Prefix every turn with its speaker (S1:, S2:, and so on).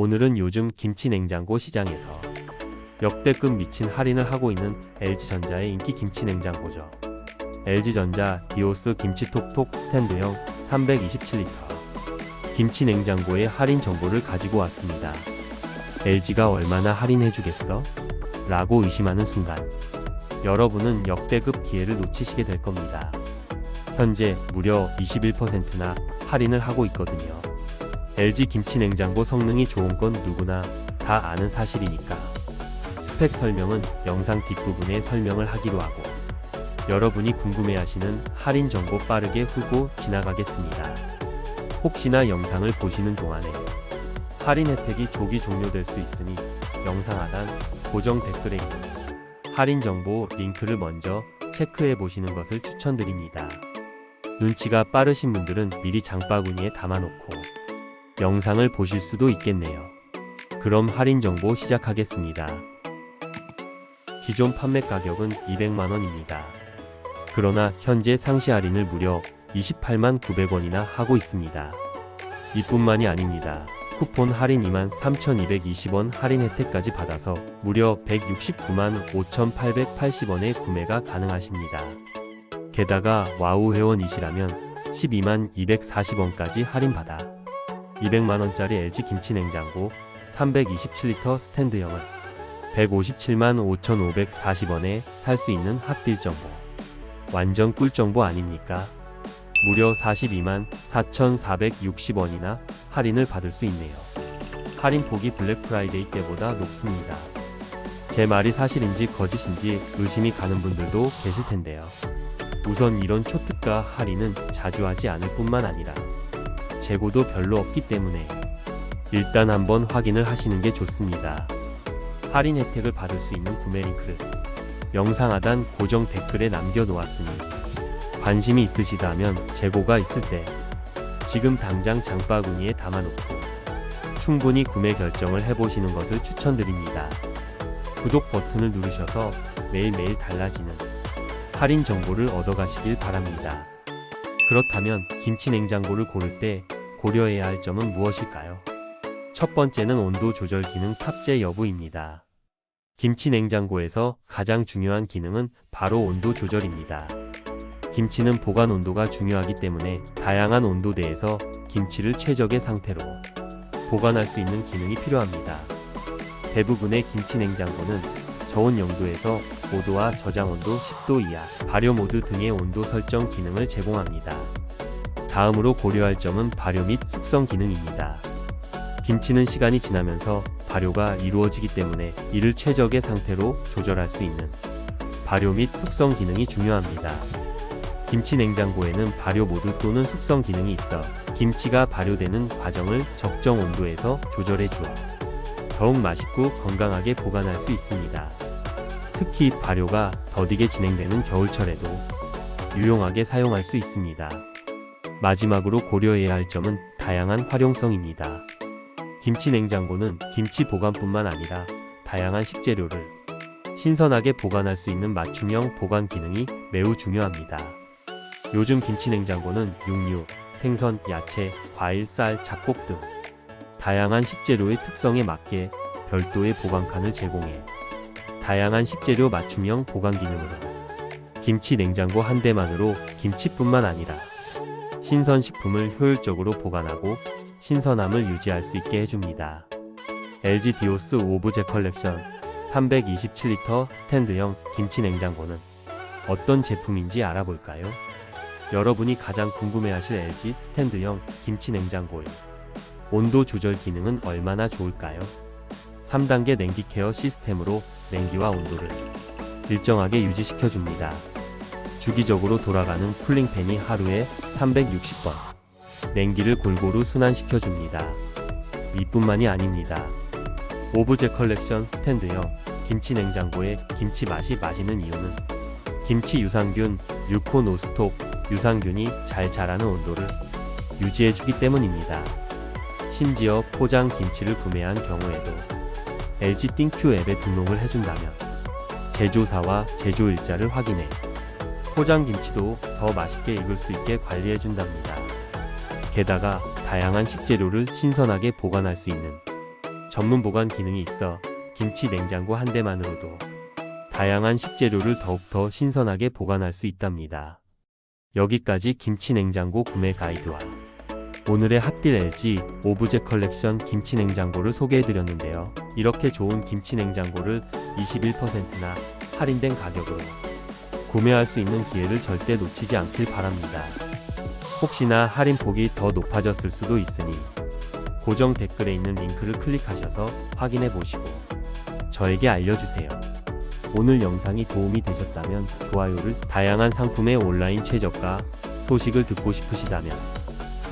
S1: 오늘은 요즘 김치 냉장고 시장에서 역대급 미친 할인을 하고 있는 LG전자의 인기 김치 냉장고죠. LG전자 디오스 김치톡톡 스탠드형 327리터 김치 냉장고의 할인 정보를 가지고 왔습니다. LG가 얼마나 할인해주겠어? 라고 의심하는 순간 여러분은 역대급 기회를 놓치시게 될 겁니다. 현재 무려 21%나 할인을 하고 있거든요. LG 김치 냉장고 성능이 좋은 건 누구나 다 아는 사실이니까. 스펙 설명은 영상 뒷부분에 설명을 하기로 하고 여러분이 궁금해하시는 할인 정보 빠르게 후보 지나가겠습니다. 혹시나 영상을 보시는 동안에 할인 혜택이 조기 종료될 수 있으니 영상 하단 고정 댓글에 있는 할인 정보 링크를 먼저 체크해 보시는 것을 추천드립니다. 눈치가 빠르신 분들은 미리 장바구니에 담아놓고 영상을 보실 수도 있겠네요. 그럼 할인 정보 시작하겠습니다. 기존 판매 가격은 200만원입니다. 그러나 현재 상시 할인을 무려 28만 900원이나 하고 있습니다. 이뿐만이 아닙니다. 쿠폰 할인 2만 3,220원 할인 혜택까지 받아서 무려 169만 5,880원에 구매가 가능하십니다. 게다가 와우 회원이시라면 12만 240원까지 할인받아 200만원짜리 LG 김치 냉장고 327리터 스탠드형을 157만 5,540원에 살 수 있는 핫딜 정보. 완전 꿀 정보 아닙니까? 무려 42만 4,460원이나 할인을 받을 수 있네요. 할인 폭이 블랙 프라이데이 때보다 높습니다. 제 말이 사실인지 거짓인지 의심이 가는 분들도 계실 텐데요. 우선 이런 초특가 할인은 자주 하지 않을 뿐만 아니라 재고도 별로 없기 때문에 일단 한번 확인을 하시는 게 좋습니다. 할인 혜택을 받을 수 있는 구매 링크를 영상 하단 고정 댓글에 남겨 놓았으니 관심이 있으시다면 재고가 있을 때 지금 당장 장바구니에 담아놓고 충분히 구매 결정을 해보시는 것을 추천드립니다. 구독 버튼을 누르셔서 매일매일 달라지는 할인 정보를 얻어가시길 바랍니다. 그렇다면 김치 냉장고를 고를 때 고려해야 할 점은 무엇일까요? 첫 번째는 온도 조절 기능 탑재 여부입니다. 김치 냉장고에서 가장 중요한 기능은 바로 온도 조절입니다. 김치는 보관 온도가 중요하기 때문에 다양한 온도대에서 김치를 최적의 상태로 보관할 수 있는 기능이 필요합니다. 대부분의 김치 냉장고는 저온 용도에서 5도와 저장 온도 10도 이하, 발효 모드 등의 온도 설정 기능을 제공합니다. 다음으로 고려할 점은 발효 및 숙성 기능입니다. 김치는 시간이 지나면서 발효가 이루어지기 때문에 이를 최적의 상태로 조절할 수 있는 발효 및 숙성 기능이 중요합니다. 김치 냉장고에는 발효 모드 또는 숙성 기능이 있어 김치가 발효되는 과정을 적정 온도에서 조절해 주어 더욱 맛있고 건강하게 보관할 수 있습니다. 특히 발효가 더디게 진행되는 겨울철에도 유용하게 사용할 수 있습니다. 마지막으로 고려해야 할 점은 다양한 활용성입니다. 김치 냉장고는 김치 보관뿐만 아니라 다양한 식재료를 신선하게 보관할 수 있는 맞춤형 보관 기능이 매우 중요합니다. 요즘 김치 냉장고는 육류, 생선, 야채, 과일, 쌀, 잡곡 등 다양한 식재료의 특성에 맞게 별도의 보관칸을 제공해 다양한 식재료 맞춤형 보관 기능으로 김치 냉장고 한 대만으로 김치뿐만 아니라 신선 식품을 효율적으로 보관하고 신선함을 유지할 수 있게 해줍니다. LG 디오스 오브제 컬렉션 327리터 스탠드형 김치 냉장고는 어떤 제품인지 알아볼까요? 여러분이 가장 궁금해하실 LG 스탠드형 김치 냉장고의 온도 조절 기능은 얼마나 좋을까요? 3단계 냉기 케어 시스템으로 냉기와 온도를 일정하게 유지시켜 줍니다. 주기적으로 돌아가는 쿨링팬이 하루에 360번 냉기를 골고루 순환시켜 줍니다. 이뿐만이 아닙니다. 오브제 컬렉션 스탠드형 김치 냉장고의 김치 맛이 맛있는 이유는 김치 유산균 유코노스톡 유산균이 잘 자라는 온도를 유지해주기 때문입니다. 심지어 포장 김치를 구매한 경우에도 LG 띵큐 앱에 등록을 해준다면 제조사와 제조 일자를 확인해 포장 김치도 더 맛있게 익을 수 있게 관리해준답니다. 게다가 다양한 식재료를 신선하게 보관할 수 있는 전문 보관 기능이 있어 김치 냉장고 한 대만으로도 다양한 식재료를 더욱더 신선하게 보관할 수 있답니다. 여기까지 김치 냉장고 구매 가이드와 오늘의 핫딜 LG 오브제 컬렉션 김치 냉장고를 소개해드렸는데요. 이렇게 좋은 김치 냉장고를 21%나 할인된 가격으로 구매할 수 있는 기회를 절대 놓치지 않길 바랍니다. 혹시나 할인 폭이 더 높아졌을 수도 있으니 고정 댓글에 있는 링크를 클릭하셔서 확인해 보시고 저에게 알려주세요. 오늘 영상이 도움이 되셨다면 좋아요를 다양한 상품의 온라인 최저가 소식을 듣고 싶으시다면